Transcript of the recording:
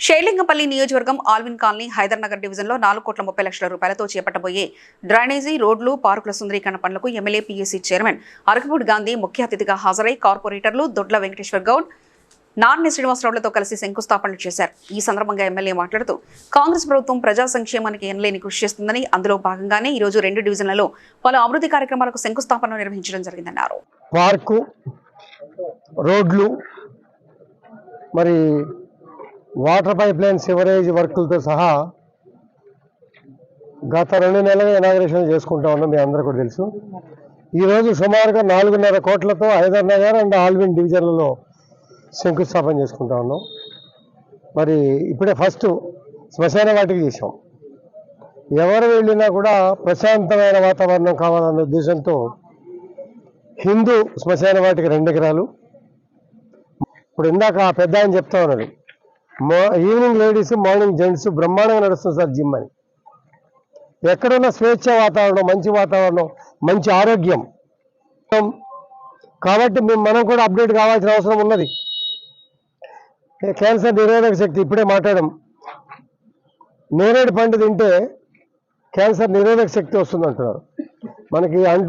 షేలింగపల్లి నియోజకవర్గం Alvin colony Hydernagar డివిజన్లో నాలుగు కోట్ల ముప్పై లక్షల రూపాయలతో చేపట్టబోయే డ్రైనేజీ రోడ్లు పార్కుల సుందరీకరణ పనులకు MLA PSC chairman Arekapudi Gandhi ముఖ్య అతిథిగా హాజరై కార్పొరేటర్లు దొడ్ల వెంకటేశ్వర్ గౌడ్ నార్ని శ్రీనివాసరావులతో కలిసి శంకుస్థాపనలు చేశారు. ఈ సందర్భంగా ఎమ్మెల్యే మాట్లాడుతూ కాంగ్రెస్ ప్రభుత్వం ప్రజా సంక్షేమానికి ఎనలేని కృషి చేస్తుందని అందులో భాగంగానే ఈ రోజు రెండు డివిజన్లలో పలు అభివృద్ధి కార్యక్రమాలకు శంకుస్థాపన నిర్వహించడం జరిగిందన్నారు. పార్కు రోడ్లు మరి వాటర్ పైప్ లైన్ సివరేజ్ వర్కులతో సహా గత రెండు నెలలుగా ఇనాగ్రేషన్ చేసుకుంటా ఉన్నాం మీ అందరూ కూడా తెలుసు. ఈరోజు సుమారుగా నాలుగున్నర కోట్లతో హైదర్ నగర్ అండ్ ఆల్విన్ డివిజన్లలో శంకుస్థాపన చేసుకుంటా ఉన్నాం. మరి ఇప్పుడే ఫస్ట్ శ్మశాన వాటికి చేసాం ఎవరు వెళ్ళినా కూడా ప్రశాంతమైన వాతావరణం కావాలన్న ఉద్దేశంతో హిందూ శ్మశాన వాటికి రెండు ఎకరాలు. ఇప్పుడు ఇందాక ఆ పెద్ద ఆయన చెప్తా ఉన్నాడు ఈవినింగ్ లేడీస్ మార్నింగ్ జెంట్స్ బ్రహ్మాండంగా నడుస్తుంది సార్ జిమ్ అని. ఎక్కడున్న స్వేచ్ఛ వాతావరణం మంచి వాతావరణం మంచి ఆరోగ్యం. కాబట్టి మేము మనం కూడా అప్డేట్ కావాల్సిన అవసరం ఉన్నది. క్యాన్సర్ నిరోధక శక్తి ఇప్పుడే మాట్లాడడం నేరేడు పండు తింటే క్యాన్సర్ నిరోధక శక్తి వస్తుంది అంటున్నారు మనకి అంటు